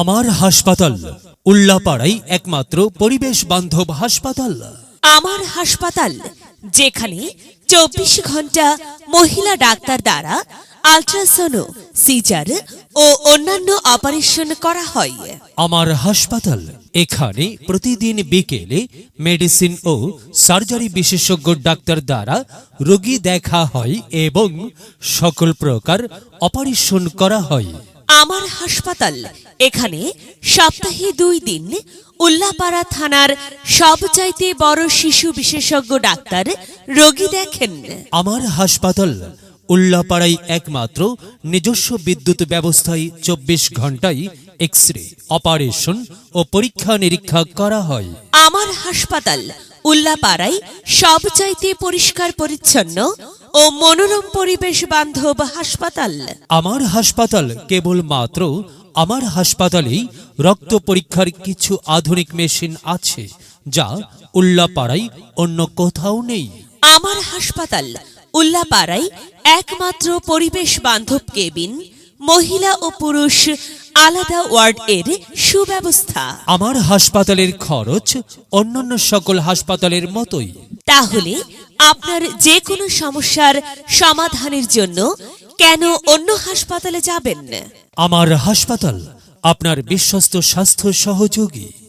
আমার হাসপাতাল উল্লাপাড়াই একমাত্র পরিবেশ বান্ধব হাসপাতাল। আমার হাসপাতাল যেখানে চব্বিশ ঘণ্টা মহিলা ডাক্তার দ্বারা আল্ট্রাসোনো সিজার ও অন্যান্য অপারেশন করা হয়। আমার হাসপাতাল এখানে প্রতিদিন বিকেলে মেডিসিন ও সার্জারি বিশেষজ্ঞ ডাক্তার দ্বারা রোগী দেখা হয় এবং সকল প্রকার অপারেশন করা হয়। আমার হাসপাতাল। এখানে সপ্তাহে দুই দিন উল্লাপাড়া থানার সবচাইতে বড় শিশু বিশেষজ্ঞ ডাক্তার রোগী দেখেন। আমার হাসপাতাল উল্লাপাড়াই একমাত্র নিজস্ব বিদ্যুৎ ব্যবস্থায় চব্বিশ ঘন্টায় এক্স রে অপারেশন ও পরীক্ষা নিরীক্ষা করা হয়। আমার হাসপাতাল উল্লাপাড়ায় সবচাইতে পরিষ্কার পরিচ্ছন্ন ও মনোরম পরিবেশ বান্ধব হাসপাতাল। আমার হাসপাতাল কেবল মাত্র আমার হাসপাতালেই রক্ত পরীক্ষার কিছু আধুনিক মেশিন আছে যা উল্লাপাড়ায় অন্য কোথাও নেই। আমার হাসপাতাল উল্লাপাড়ায় একমাত্র পরিবেশ বান্ধব কেবিন মহিলা ও পুরুষ আলাদা ওয়ার্ড এর সুব্যবস্থা। আমার হাসপাতালের খরচ অন্যান্য সকল হাসপাতালের মতোই। তাহলে আপনার যে কোনো সমস্যার সমাধানের জন্য কেন অন্য হাসপাতালে যাবেন? আমার হাসপাতাল আপনার বিশ্বস্ত স্বাস্থ্য সহযোগী।